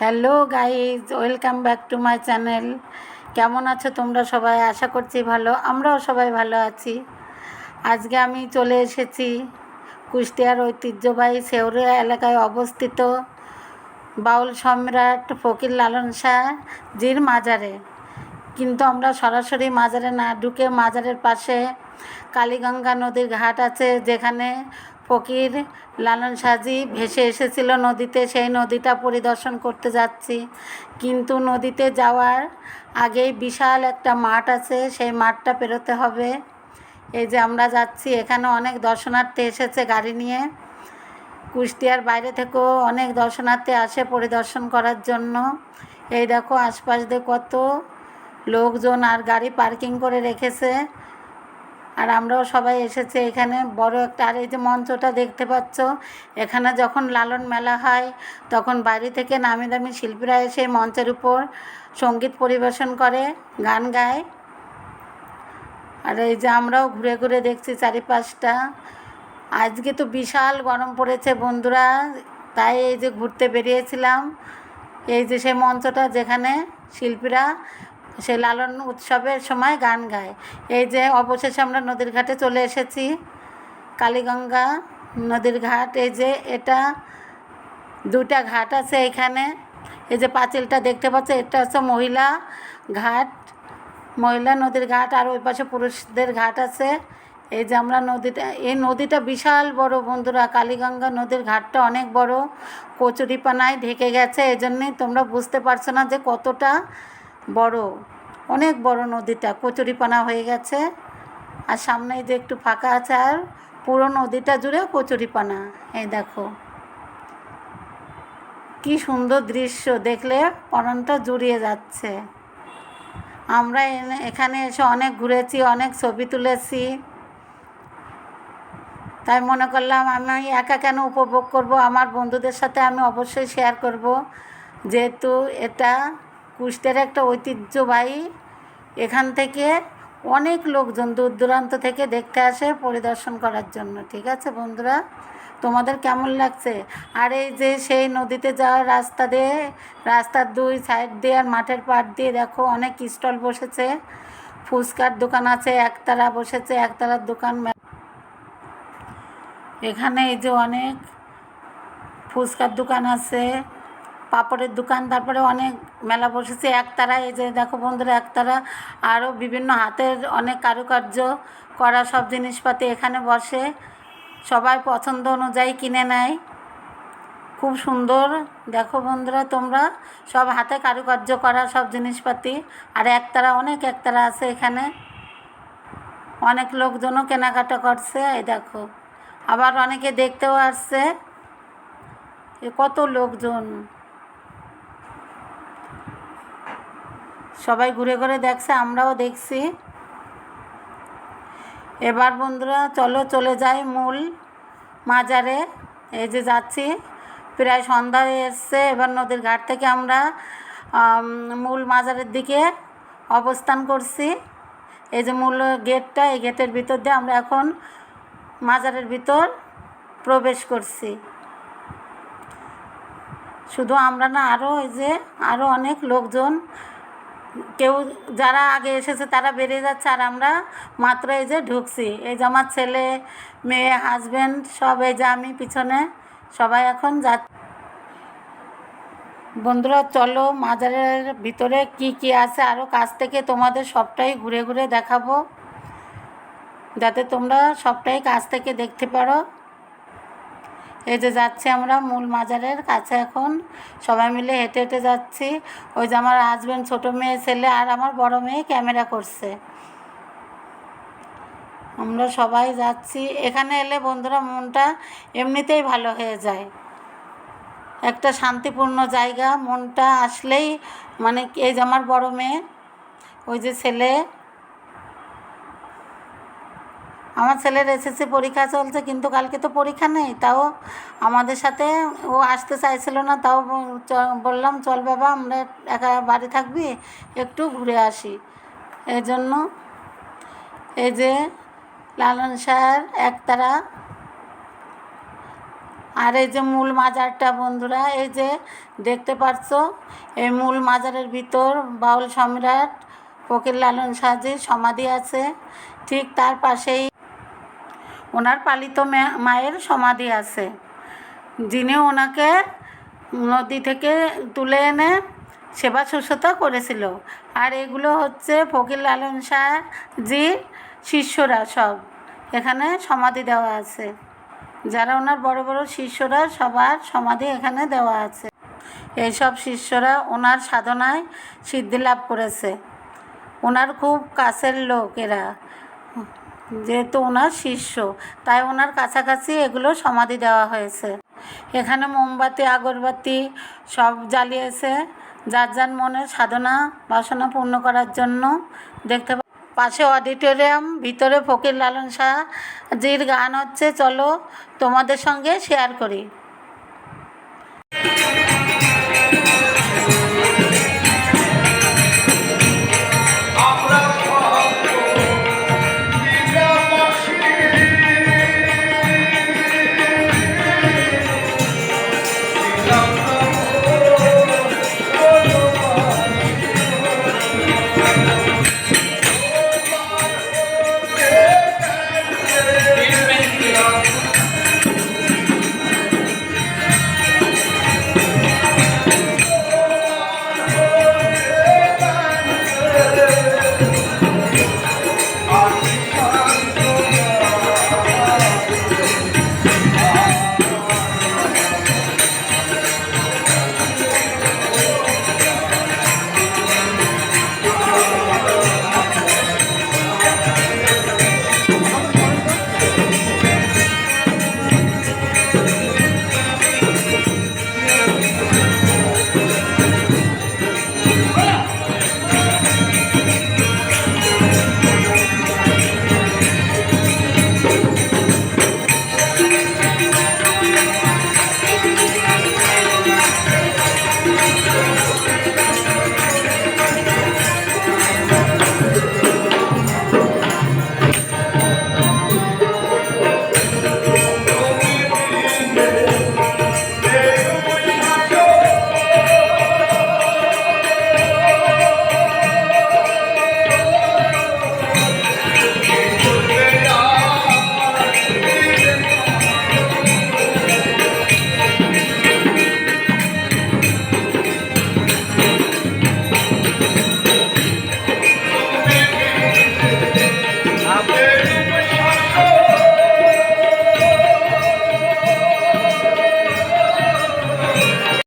Hello guys welcome back to my channel কেমন আছো তোমরা সবাই? আশা করছি ভালো। আমরাও সবাই ভালো আছি। আজকে আমি চলে এসেছি কুষ্টিয়ার ঐতিহ্যবাহী সেউরিয়া এলাকায় অবস্থিত বাউল সম্রাট ফকির লালন শাহ জির মাজারে। কিন্তু আমরা সরাসরি মাজারে না ঢুকে মাজারের পাশে কালীগঙ্গা নদীর ঘাট আছে, যেখানে ফকির, লালন সাজি ভেসে এসেছিল নদীতে, সেই নদীটা পরিদর্শন করতে যাচ্ছি। কিন্তু নদীতে যাওয়ার আগেই বিশাল একটা মাঠ আছে, সেই মাঠটা পেরোতে হবে। এই যে আমরা যাচ্ছি, এখানে অনেক দর্শনার্থী এসেছে গাড়ি নিয়ে। কুষ্টিয়ার বাইরে থেকেও অনেক দর্শনার্থী আসে পরিদর্শন করার জন্য। এই দেখো আশপাশ দিয়ে কত লোকজন আর গাড়ি পার্কিং করে রেখেছে। আর আমরাও সবাই এসেছি এখানে। বড় একটা, আর এই যে মঞ্চটা দেখতে পাচ্ছ, এখানে যখন লালন মেলা হয়, তখন বাইরে থেকে নামি দামি শিল্পীরা এসে মঞ্চের উপর সংগীত পরিবেশন করে, গান গায়। আর এই যে আমরাও ঘুরে ঘুরে দেখছি চারিপাশটা। আজকে তো বিশাল গরম পড়েছে বন্ধুরা, তাই এই যে ঘুরতে বেরিয়েছিলাম। এই যে সেই মঞ্চটা যেখানে শিল্পীরা সে লালন উৎসবের সময় গান গায়। এই যে অবশেষে আমরা নদীর ঘাটে চলে এসেছি। কালীগঙ্গা নদীর ঘাট, এই যে এটা দুটা ঘাট আছে এখানে। এই যে পাঁচিলটা দেখতে পাচ্ছ, এটা হচ্ছে মহিলা ঘাট। মহিলা নদীর ঘাট আর ওই পাশে পুরুষদের ঘাট আছে। এই যে আমরা নদীটা, এই নদীটা বিশাল বড় বন্ধুরা। কালীগঙ্গা নদীর ঘাটটা অনেক বড়। কচুরিপানায় ঢেকে গেছে এই জন্যই তোমরা বুঝতে পারছ না যে কতটা বড়, অনেক বড় নদীটা, কচুরিপানা হয়ে গেছে। আর সামনে যে একটু ফাঁকা আছে, আর পুরো নদীটা জুড়ে কচুরিপানা। এই দেখো। কি সুন্দর দৃশ্য দেখলে পরানটা জুড়িয়ে যাচ্ছে। আমরা এখানে এসে অনেক ঘুরেছি, অনেক ছবি তুলেছি। তাই মনে করলাম আমি একা কেন উপভোগ করব? আমার বন্ধুদের সাথে আমি অবশ্যই শেয়ার করব। যেহেতু এটা কুষ্টের একটা ঐতিহ্যবাহী, এখান থেকে অনেক লোকজন দূর দূরান্ত থেকে দেখতে আসে পরিদর্শন করার জন্য, ঠিক আছে বন্ধুরা? তোমাদের কেমন লাগছে? আর এই যে সেই নদীতে যাওয়ার রাস্তা দিয়ে, রাস্তার দুই সাইড দিয়ে আর মাঠের পাড় দিয়ে দেখো অনেক স্টল বসেছে, ফুচকার দোকান আছে, একতারা বসেছে, একতারার দোকান এখানে এই যে অনেক ফুচকার দোকান আছে পাপড়ের দোকান, তারপরে অনেক মেলা বসেছে, একতারা, এই যে দেখো বন্ধুরা, একতারা আরও বিভিন্ন হাতের অনেক কারুকার্য করা সব জিনিসপাতি এখানে বসে, সবাই পছন্দ অনুযায়ী কিনে নেয়। খুব সুন্দর, দেখো বন্ধুরা, তোমরা সব হাতে কারুকার্য করা সব জিনিসপাতি, আর একতারা, অনেক একতারা আছে এখানে। অনেক লোকজনও কেনাকাটা করছে, এই দেখো। আবার অনেকে দেখতেও আসছে। কত লোকজন। সবাই ঘুরে ঘুরে দেখছে, আমরাও দেখছি। এবার বন্ধুরা চলো, চলে যাই মূল মাজারে। এই যে যাচ্ছি, প্রায় সন্ধ্যা এসছে। এবার নদীর ঘাট থেকে আমরা মূল মাজারের দিকে অবস্থান করছি। এই যে মূল গেটটা, এই গেটের ভিতর দিয়ে আমরা এখন মাজারের ভিতর প্রবেশ করছি। শুধু আমরা না আরও এই যে আরও অনেক লোকজন কেউ যারা আগে এসেছে তারা বেরিয়ে যাচ্ছে আর আমরা মাত্র এই যে ঢুকছি। এই যে আমার ছেলে, মেয়ে হাজব্যান্ড সব এই যে আমি পিছনে সবাই এখন যা বন্ধুরা, চলো মাজারের ভিতরে কি কি আছে আরও কাছ থেকে তোমাদের সবটাই ঘুরে ঘুরে দেখাবো। যাতে তোমরা সবটাই কাছ থেকে দেখতে পারো। এই যে যাচ্ছি আমরা মূল মাজারের কাছে এখন। সবাই মিলে হেঁটে হেঁটে যাচ্ছি। ওই যে আমার হাজব্যান্ড ছোটো মেয়ে, ছেলে আর আমার বড় মেয়ে ক্যামেরা করছে। আমরা সবাই যাচ্ছি। এখানে এলে বন্ধুরা মনটা এমনিতেই ভালো হয়ে যায়। একটা শান্তিপূর্ণ জায়গা, মনটা আসলেই মানে এই যে আমার বড় মেয়ে, ওই যে ছেলে আমার ছেলের এসএসসি পরীক্ষা চলছে, কিন্তু কালকে তো পরীক্ষা নেই, তাও আমাদের সাথে ও আসতে চাইছিল না, তাও বললাম, চল বাবা, আমরা একা বাড়ি থাকবি, একটু ঘুরে আসি। এই জন্য এই যে লালন শাহর একতারা, আর এই যে মূল মাজারটা বন্ধুরা, এই যে দেখতে পাচ্ছ এই মূল মাজারের ভিতর বাউল সম্রাট ফকির লালন সাজির সমাধি আছে, ঠিক তার পাশেই ওনার পালিত মায়ের সমাধি আছে। যিনি ওনাকে নদী থেকে তুলে এনে সেবা শুশ্রূষা করেছিল। আর এগুলো হচ্ছে ফকির লালন শাহজির শিষ্যরা সব। এখানে সমাধি দেওয়া আছে। যারা ওনার বড় বড় শিষ্যরা, সবার সমাধি এখানে দেওয়া আছে। এইসব শিষ্যরা ওনার সাধনায় সিদ্ধি লাভ করেছে। ওনার খুব কাছের লোক এরা। যেহেতু ওনার শিষ্য, তাই ওনার কাছাকাছি এগুলো সমাধি দেওয়া হয়েছে। এখানে মোমবাতি, আগরবাতি সব জ্বালিয়েছে। যার যার মনের সাধনা, বাসনা পূর্ণ করার জন্য দেখতে পাশে অডিটোরিয়াম, ভিতরে ফকির লালন শাহজির গান হচ্ছে, চলো তোমাদের সঙ্গে শেয়ার করি।